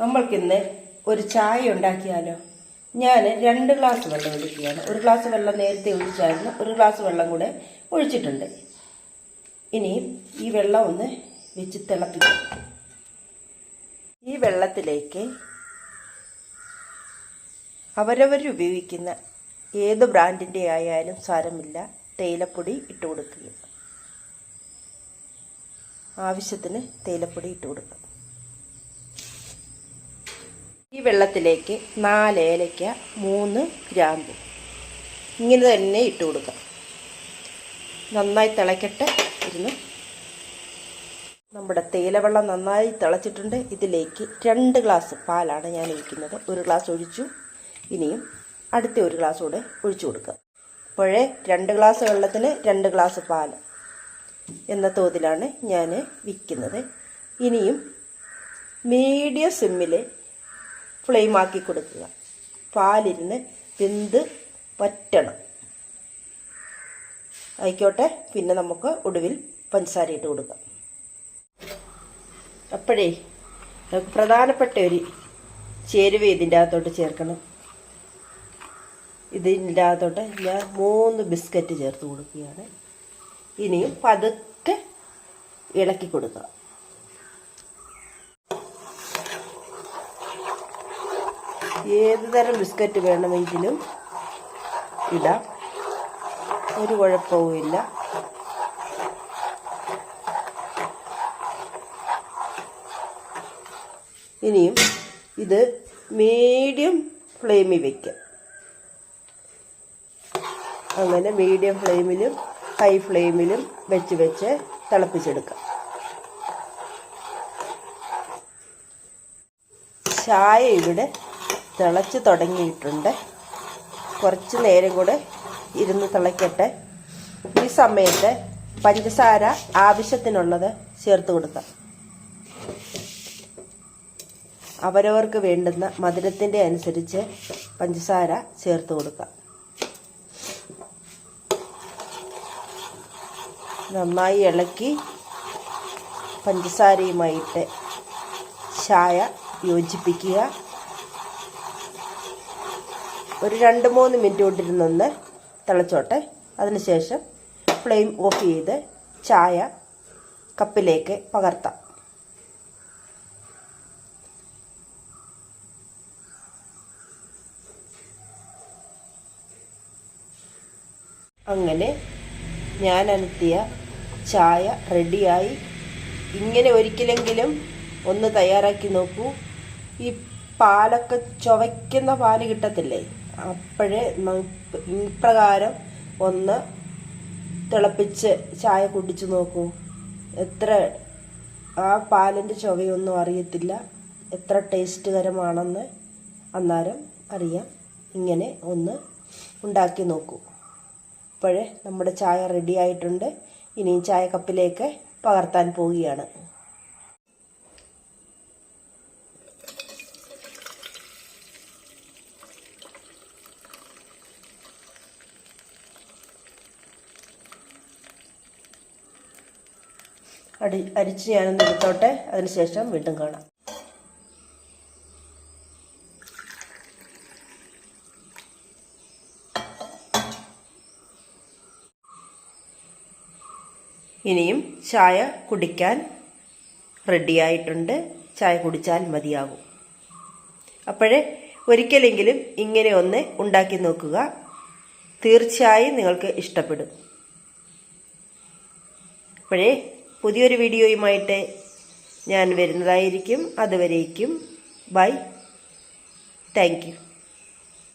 നമ്മൾക്കിന്ന് ഒരു ചായ ഉണ്ടാക്കിയാലോ? ഞാൻ രണ്ട് ഗ്ലാസ് വെള്ളം ഒഴിക്കുകയാണ് ഒരു ഗ്ലാസ് വെള്ളം നേരത്തെ ഒഴിച്ചായിരുന്നു. ഒരു ഗ്ലാസ് വെള്ളം കൂടെ ഒഴിച്ചിട്ടുണ്ട്. ഇനി ഈ വെള്ളം ഒന്ന് വെച്ച് തിളപ്പിക്കും. ഈ വെള്ളത്തിലേക്ക് അവരവർ ഉപയോഗിക്കുന്ന ഏത് ബ്രാൻഡിന്റെ ആയാലും സാരമില്ല. തേയിലപ്പൊടി ഇട്ട് കൊടുക്കുക. ആവശ്യത്തിന് തേയിലപ്പൊടി ഇട്ട് കൊടുക്കുക ഈ വെള്ളത്തിലേക്ക് നാല് ഏലയ്ക്ക മൂന്ന് ഗ്രാമ്പു. ഇങ്ങനെ തന്നെ ഇട്ട് കൊടുക്കാം. നന്നായി തിളയ്ക്കട്ടെ ഇരുന്ന്. നമ്മുടെ തേയിലവെള്ളം നന്നായി തിളച്ചിട്ടുണ്ട്. ഇതിലേക്ക് രണ്ട് ഗ്ലാസ് പാലാണ് ഞാൻ ഒഴിക്കുന്നത്. ഒരു ഗ്ലാസ് ഒഴിച്ചു. ഇനിയും അടുത്ത ഒരു ഗ്ലാസ് കൂടെ ഒഴിച്ചു കൊടുക്കുക അപ്പോഴേ രണ്ട് ഗ്ലാസ് വെള്ളത്തിന് രണ്ട് ഗ്ലാസ് പാൽ എന്ന തോതിലാണ് ഞാൻ വിൽക്കുന്നത്. ഇനിയും മീഡിയം സിമ്മിൽ ഫ്ലെയിമാക്കി കൊടുക്കുക. പാലിരുന്ന് വെന്ത് പറ്റണം ആയിക്കോട്ടെ പിന്നെ നമുക്ക് ഒടുവിൽ പഞ്ചസാര ഇട്ട് കൊടുക്കാം. അപ്പോഴേ നമുക്ക് പ്രധാനപ്പെട്ട ഒരു ചേരുവ ഇതിന്റെ അകത്തോട്ട് ചേർക്കണം. ഇതിന്റെ അകത്തോട്ട് ഞാൻ മൂന്ന് ബിസ്ക്കറ്റ് ചേർത്ത് കൊടുക്കുകയാണ്. ഇനിയും പതുക്കെ ഇളക്കി കൊടുക്കുക. ഏത് തരം ബിസ്ക്കറ്റ് വേണമെങ്കിലും ഇടാം. ഒരു കുഴപ്പവുമില്ല ഇനിയും ഇത് മീഡിയം ഫ്ലെയിമിൽ വയ്ക്കാം അങ്ങനെ മീഡിയം ഫ്ലെയിമിലും ഹൈ ഫ്ലെയിമിലും വെച്ച് വെച്ച് തിളപ്പിച്ചെടുക്കാം. ചായ ഇവിടെ തിളച്ച് തുടങ്ങിയിട്ടുണ്ട്. കുറച്ച് നേരം കൂടെ ഇരുന്ന് തിളയ്ക്കട്ടെ ഈ സമയത്ത് പഞ്ചസാര ആവശ്യത്തിനുള്ളത് ചേർത്ത് കൊടുക്കാം. അവരവർക്ക് വേണ്ടുന്ന മധുരത്തിന്റെ അനുസരിച്ച് പഞ്ചസാര ചേർത്ത് കൊടുക്കാം. നന്നായി ഇളക്കി പഞ്ചസാരയുമായിട്ട് ചായ യോജിപ്പിക്കുക. ഒരു രണ്ട് മൂന്ന് മിനിറ്റ് കൊണ്ടിരുന്നൊന്ന് തിളച്ചോട്ടെ. അതിനുശേഷം ഫ്ലെയിം ഓഫ് ചെയ്ത് ചായ കപ്പിലേക്ക് പകർത്താം. അങ്ങനെ ഞാൻ അനത്തിയ ചായ റെഡിയായി. ഇങ്ങനെ ഒരിക്കലെങ്കിലും ഒന്ന് തയ്യാറാക്കി നോക്കൂ. ഈ പാലൊക്കെ ചുവയ്ക്കുന്ന പാൽ കിട്ടത്തില്ലേ? അപ്പോഴേ ഇപ്രകാരം ഒന്ന് തിളപ്പിച്ച് ചായ കുടിച്ചു നോക്കൂ. എത്ര ആ പാലിന്റെ ചുവയൊന്നും അറിയത്തില്ല. എത്ര ടേസ്റ്റ് കരമാണെന്ന് അന്നേരം അറിയാം. ഇങ്ങനെ ഒന്ന് ഉണ്ടാക്കി നോക്കൂ. അപ്പോഴേ നമ്മുടെ ചായ റെഡി ആയിട്ടുണ്ട്. ഇനിയും ചായ കപ്പിലേക്ക് പകർത്താൻ പോവുകയാണ്. അടി അരിച്ച് ഞാനൊന്ന് എടുത്തോട്ടെ. അതിനുശേഷം വീണ്ടും കാണാം. ഇനിയും ചായ കുടിക്കാൻ റെഡിയായിട്ടുണ്ട് ചായ കുടിച്ചാൽ മതിയാകും അപ്പോഴേ ഒരിക്കലെങ്കിലും ഇങ്ങനെ ഒന്ന് ഉണ്ടാക്കി നോക്കുക. തീർച്ചയായും നിങ്ങൾക്ക് ഇഷ്ടപ്പെടും. അപ്പോഴേ പുതിയൊരു വീഡിയോയുമായിട്ട് ഞാൻ വരുന്നതായിരിക്കും. അതുവരേക്കും. ബൈ. താങ്ക്